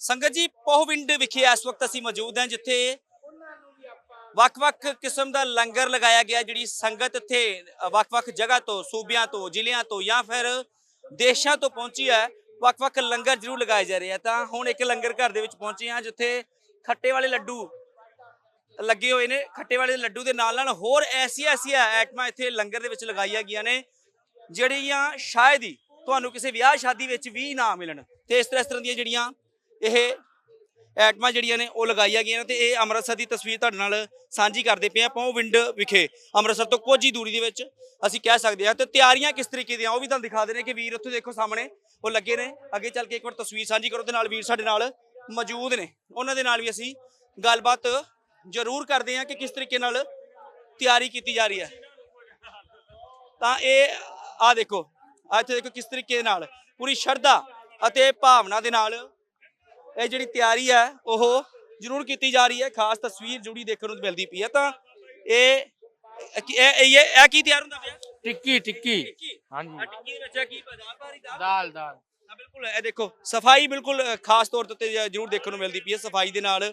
ਸੰਗਤ ਜੀ ਪੋਹਵਿੰਡ ਵਿਖੇ ਇਸ ਵਕਤ ਅਸੀਂ ਮੌਜੂਦ ਹਾਂ, ਜਿੱਥੇ ਵੱਖ-ਵੱਖ ਕਿਸਮ ਦਾ ਲੰਗਰ ਲਗਾਇਆ ਗਿਆ, ਜਿਹੜੀ ਸੰਗਤ ਇੱਥੇ ਵੱਖ-ਵੱਖ ਜਗ੍ਹਾ ਤੋਂ, ਸੂਬਿਆਂ ਤੋਂ, ਜ਼ਿਲ੍ਹਿਆਂ ਤੋਂ ਜਾਂ ਫਿਰ ਦੇਸ਼ਾਂ ਤੋਂ ਪਹੁੰਚੀ ਹੈ, ਵੱਖ-ਵੱਖ ਲੰਗਰ ਜ਼ਰੂਰ ਲਗਾਏ ਜਾ ਰਹੇ ਆ। ਤਾਂ ਹੁਣ ਇੱਕ ਲੰਗਰ ਘਰ ਦੇ ਵਿੱਚ ਪਹੁੰਚੇ ਹਾਂ, ਜਿੱਥੇ ਖੱਟੇ ਵਾਲੇ ਲੱਡੂ ਲੱਗੇ ਹੋਏ ਨੇ। ਖੱਟੇ ਵਾਲੇ ਲੱਡੂ ਦੇ ਨਾਲ ਨਾਲ ਹੋਰ ਐਸੀਆਂ ਐਸੀਆਂ ਆਈਟਮਾਂ ਇੱਥੇ ਲੰਗਰ ਦੇ ਵਿੱਚ ਲਗਾਈਆਂ ਗਈਆਂ ਨੇ, ਜਿਹੜੀਆਂ ਸ਼ਾਇਦ ਹੀ ਤੁਹਾਨੂੰ ਕਿਸੇ ਵਿਆਹ ਸ਼ਾਦੀ ਵਿੱਚ ਵੀ ਨਾ ਮਿਲਣ। ਤੇ ਇਸ ਤਰ੍ਹਾਂ ਇਸ ਤਰ੍ਹਾਂ ਦੀਆਂ ਜਿਹੜੀਆਂ ਇਹ ਐਟਮਾਂ ਜਿਹੜੀਆਂ ਨੇ ਉਹ ਲਗਾਈਆਂ ਗਈਆਂ ਨੇ ਤੇ ਇਹ ਅੰਮ੍ਰਿਤਸਰ ਦੀ ਤਸਵੀਰ ਤੁਹਾਡੇ ਨਾਲ ਸਾਂਝੀ ਕਰਦੇ ਪਏ ਆ ਪੌ ਵਿੰਡ ਵਿਖੇ। ਅੰਮ੍ਰਿਤਸਰ ਤੋਂ ਕੁਝ ਹੀ ਦੂਰੀ ਦੇ ਵਿੱਚ ਅਸੀਂ ਕਹਿ ਸਕਦੇ ਹਾਂ ਤੇ ਤਿਆਰੀਆਂ ਕਿਸ ਤਰੀਕੇ ਦੀਆਂ, ਉਹ ਵੀ ਤੁਹਾਨੂੰ ਦਿਖਾ ਦੇ ਦੇਣੇ ਕਿ ਵੀਰ ਉੱਥੇ ਦੇਖੋ ਸਾਹਮਣੇ ਉਹ ਲੱਗੇ ਨੇ। ਅੱਗੇ ਚੱਲ ਕੇ ਇੱਕ ਵਾਰ ਤਸਵੀਰ ਸਾਂਝੀ ਕਰੋ ਤੇ ਨਾਲ ਵੀਰ ਸਾਡੇ ਨਾਲ ਮੌਜੂਦ ਨੇ। ਉਹਨਾਂ ਦੇ ਨਾਲ ਵੀ ਅਸੀਂ ਗੱਲਬਾਤ ਜ਼ਰੂਰ ਕਰਦੇ ਹਾਂ ਕਿ ਕਿਸ ਤਰੀਕੇ ਨਾਲ ਤਿਆਰੀ ਕੀਤੀ ਜਾ ਰਹੀ ਹੈ। ਤਾਂ ਇਹ ਆ ਦੇਖੋ ਆ ਇੱਥੇ ਦੇਖੋ ਕਿਸ ਤਰੀਕੇ ਨਾਲ ਪੂਰੀ ਸ਼ਰਧਾ ਅਤੇ ਭਾਵਨਾ ਦੇ ਨਾਲ ਇਹ ਜਿਹੜੀ ਤਿਆਰੀ ਹੈ ਉਹ ਜ਼ਰੂਰ ਕੀਤੀ ਜਾ ਰਹੀ ਹੈ। ਖਾਸ ਤਸਵੀਰ ਜੁੜੀ ਦੇਖਣ ਨੂੰ ਮਿਲਦੀ ਪਈ ਹੈ। ਤਾਂ ਇਹ ਇਹ ਇਹ ਇਹ ਕੀ ਤਿਆਰ ਹੁੰਦਾ ਪਿਆ? ਟਿੱਕੀ ਟਿੱਕੀ। ਹਾਂਜੀ। ਟਿੱਕੀ ਦੇ ਵਿੱਚ ਕੀ? ਬਾਜ਼ਾਰ ਭਾਰੀ ਦਾਲ? ਦਾਲ ਬਿਲਕੁਲ। ਇਹ ਦੇਖੋ ਸਫ਼ਾਈ ਬਿਲਕੁਲ ਖਾਸ ਤੌਰ ਜ- ਜ਼ਰੂਰ ਦੇਖਣ ਨੂੰ ਮਿਲਦੀ ਪਈ ਹੈ। ਸਫ਼ਾਈ ਦੇ ਨਾਲ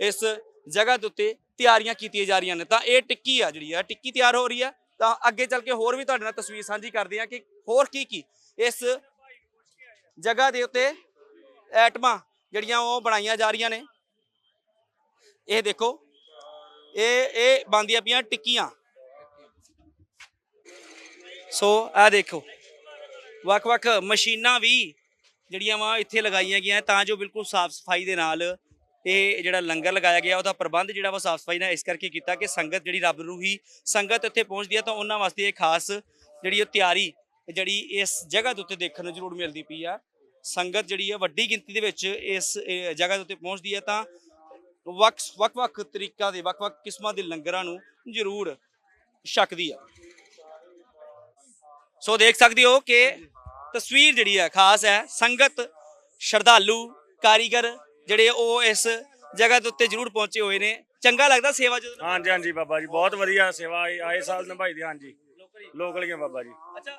ਇਸ ਜਗ੍ਹਾ ਦੇ ਉੱਤੇ ਤਿਆਰੀਆਂ ਕੀਤੀਆਂ ਜਾ ਰਹੀਆਂ ਨੇ। ਤਾਂ ਇਹ ਟਿੱਕੀ ਆ ਜਿਹੜੀ ਆ ਟਿੱਕੀ ਤਿਆਰ ਹੋ ਰਹੀ ਆ। ਤਾਂ ਅੱਗੇ ਚੱਲ ਕੇ ਹੋਰ ਵੀ ਤੁਹਾਡੇ ਨਾਲ ਤਸਵੀਰ ਸਾਂਝੀ ਕਰਦੇ ਆ ਕਿ ਹੋਰ ਕੀ ਕੀ ਇਸ ਜਗ੍ਹਾ ਦੇ ਉੱਤੇ ਐਟਮਾਂ ਜਿਹੜੀਆਂ ਉਹ ਬਣਾਈਆਂ ਜਾ ਰਹੀਆਂ ਨੇ। ਇਹ ਦੇਖੋ, ਇਹ ਇਹ ਬਣਦੀਆਂ ਪਈਆਂ ਟਿੱਕੀਆਂ। ਸੋ ਆ ਦੇਖੋ, ਵੱਖ-ਵੱਖ ਮਸ਼ੀਨਾਂ ਵੀ ਜਿਹੜੀਆਂ ਵਾ ਇੱਥੇ ਲਗਾਈਆਂ ਗਈਆਂ ਤਾਂ ਜੋ ਬਿਲਕੁਲ ਸਾਫ਼ ਸਫ਼ਾਈ ਦੇ ਨਾਲ ਇਹ ਜਿਹੜਾ ਲੰਗਰ ਲਗਾਇਆ ਗਿਆ, ਉਹਦਾ ਪ੍ਰਬੰਧ ਜਿਹੜਾ ਵਾ ਸਾਫ਼ ਸਫ਼ਾਈ ਨਾਲ ਇਸ ਕਰਕੇ ਕੀਤਾ ਕਿ ਸੰਗਤ ਜਿਹੜੀ ਰੱਬ ਨੂੰ ਹੀ ਸੰਗਤ ਇੱਥੇ ਪਹੁੰਚਦੀ ਹੈ, ਤਾਂ ਉਹਨਾਂ ਵਾਸਤੇ ਇਹ ਖਾਸ ਜਿਹੜੀ ਉਹ ਤਿਆਰੀ ਜਿਹੜੀ ਇਸ ਜਗ੍ਹਾ ਦੇ ਉੱਤੇ ਦੇਖਣ ਨੂੰ ਜ਼ਰੂਰ ਮਿਲਦੀ ਪਈ ਆ। ਸੰਗਤ ਜਿਹੜੀ ਹੈ ਵੱਡੀ ਗਿਣਤੀ ਦੇ ਵਿੱਚ ਇਸ ਜਗ੍ਹਾ ਦੇ ਉੱਤੇ ਪਹੁੰਚਦੀ ਹੈ ਤਾਂ ਵੱਖ ਵੱਖ-ਵੱਖ ਤਰੀਕਾ ਦੇ ਵੱਖ-ਵੱਖ ਕਿਸਮਾਂ ਦੇ ਲੰਗਰਾਂ ਨੂੰ ਜ਼ਰੂਰ ਛਕਦੀ ਆ ਸੋ ਦੇਖ ਸਕਦੇ ਹੋ ਕਿ ਤਸਵੀਰ ਜਿਹੜੀ ਹੈ ਖਾਸ ਹੈ ਸੰਗਤ ਸ਼ਰਧਾਲੂ ਕਾਰੀਗਰ ਜਿਹੜੇ ਉਹ ਇਸ ਜਗ੍ਹਾ ਦੇ ਉੱਤੇ ਜ਼ਰੂਰ ਪਹੁੰਚੇ ਹੋਏ ਨੇ। ਚੰਗਾ ਲੱਗਦਾ ਸੇਵਾ ਜਦੋਂ ਹਾਂਜੀ ਹਾਂਜੀ ਬਾਬਾ ਜੀ ਬਹੁਤ ਵਧੀਆ ਸੇਵਾ ਆਏ- ਸਾਲ ਨਿਭਾਈ ਦੀ ਹਾਂਜੀ। ਲੋਕਲ ਬਾਬਾ ਜੀ। ਅੱਛਾ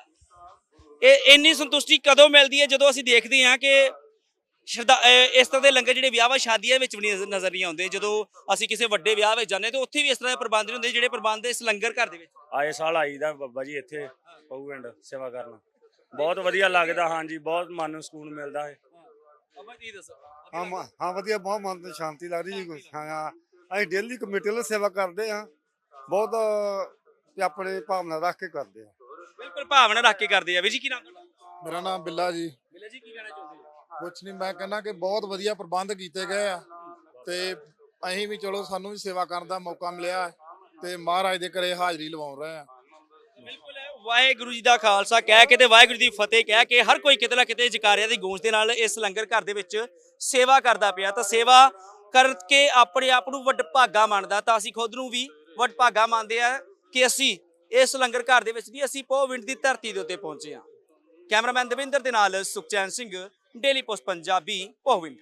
ਇਹ ਇੰਨੀ ਸੰਤੁਸ਼ਟੀ ਕਦੋਂ ਮਿਲਦੀ ਹੈ ਜਦੋਂ ਅਸੀਂ ਦੇਖਦੇ ਹਾਂ ਕਿ ਅਹ ਇਸ ਤਰ੍ਹਾਂ ਦੇ ਲੰਗਰ ਜਿਹੜੇ ਵਿਆਹਾਂ ਸ਼ਾਦੀਆਂ ਵਿੱਚ ਵੀ ਨਹੀਂ ਨਜ਼ਰ ਨਹੀਂ ਆਉਂਦੇ। ਜਦੋਂ ਅਸੀਂ ਕਿਸੇ ਵੱਡੇ ਵਿਆਹ ਵਿੱਚ ਜਾਂਦੇ ਤੇ ਉੱਥੇ ਵੀ ਇਸ ਤਰ੍ਹਾਂ ਦੇ ਪ੍ਰਬੰਧ ਨਹੀਂ ਹੁੰਦੇ ਜਿਹੜੇ ਪ੍ਰਬੰਧ ਇਸ ਲੰਗਰ ਘਰ ਦੇ ਵਿੱਚ। ਆਏ ਸਾਲ ਆਈਦਾ ਬਾਬਾ ਜੀ ਇੱਥੇ ਪਊ ਪਿੰਡ ਸੇਵਾ ਕਰਨ। ਬਹੁਤ ਵਧੀਆ ਲੱਗਦਾ ਹਾਂਜੀ ਬਹੁਤ ਮਨ ਨੂੰ ਸਕੂਨ ਮਿਲਦਾ ਹੈ। ਅਬਾ ਜੀ ਦੱਸੋ? ਹਾਂ ਹਾਂ ਵਧੀਆ ਬਹੁਤ ਮਨ ਨੂੰ ਸ਼ਾਂਤੀ ਲੱਗਦੀ ਜੀ ਕੁਛ। ਹਾਂ। ਅਸੀਂ ਡੇਲੀ ਕਮੇਟੀ ਵੱਲੋਂ ਸੇਵਾ ਕਰਦੇ ਹਾਂ। ਬਹੁਤ ਤੇ ਆਪਣੇ ਭਾਵਨਾ ਰੱਖ ਕੇ ਕਰਦੇ ਹਾਂ। ਬਿਲਕੁਲ ਭਾਵਨਾ ਰੱਖ ਕੇ ਕਰਦੇ ਆ। ਵੀ ਜੀ ਕੀ ਨਾਮ ਤੁਹਾਡਾ? ਮੇਰਾ ਨਾਮ ਬਿੱਲਾ ਜੀ। ਬਿੱਲਾ ਜੀ ਕੀ ਕਹਿਣਾ ਚਾਹੁੰਦੇ ਹੋ? ਕੁਛ ਨਹੀਂ ਮੈਂ ਕਹਿੰਦਾ ਕਿ ਬਹੁਤ ਵਧੀਆ ਪ੍ਰਬੰਧ ਕੀਤੇ ਗਏ ਆ। ਤੇ ਅਸੀਂ ਵੀ ਚਲੋ ਸਾਨੂੰ ਵੀ ਸੇਵਾ ਕਰਨ ਦਾ ਮੌਕਾ ਮਿਲਿਆ ਤੇ ਮਹਾਰਾਜ ਦੇ ਘਰੇ ਹਾਜ਼ਰੀ ਲਵਾਉਣ ਰਹੇ ਆ ਬਿਲਕੁਲ ਵਾਹਿਗੁਰੂ ਜੀ ਦਾ ਖਾਲਸਾ। ਕਹਿ ਕੇ ਤੇ ਵਾਹਿਗੁਰੂ ਦੀ ਫਤਿਹ ਕਹਿ ਕੇ ਹਰ ਕੋਈ ਕਿਤੇ ਨਾ ਕਿਤੇ ਜਕਾਰਿਆਂ ਦੀ ਗੂੰਜ ਦੇ ਨਾਲ ਇਸ ਲੰਗਰ ਘਰ ਦੇ ਵਿੱਚ ਸੇਵਾ ਕਰਦਾ ਪਿਆ। ਤਾਂ ਸੇਵਾ ਕਰਕੇ ਆਪਣੇ ਆਪ ਨੂੰ ਵੱਡ ਭਾਗਾ ਮੰਨਦਾ। ਤਾਂ ਅਸੀਂ ਖੁਦ ਨੂੰ ਵੀ ਵੱਡ ਭਾਗਾ ਮੰਨਦੇ ਆ ਕਿ ਅਸੀਂ ਇਸ ਲੰਗਰ ਘਰ ਦੇ ਵਿੱਚ ਵੀ ਅਸੀਂ ਪੋਵਿੰਡ ਦੀ ਧਰਤੀ ਦੇ ਉੱਤੇ ਪਹੁੰਚੇ ਹਾਂ। ਕੈਮਰਾਮੈਨ ਦਵਿੰਦਰ ਦੇ ਨਾਲ ਸੁਖਚੈਨ ਸਿੰਘ, ਡੇਲੀ ਪੋਸਟ ਪੰਜਾਬੀ, ਪੋਵਿੰਡ।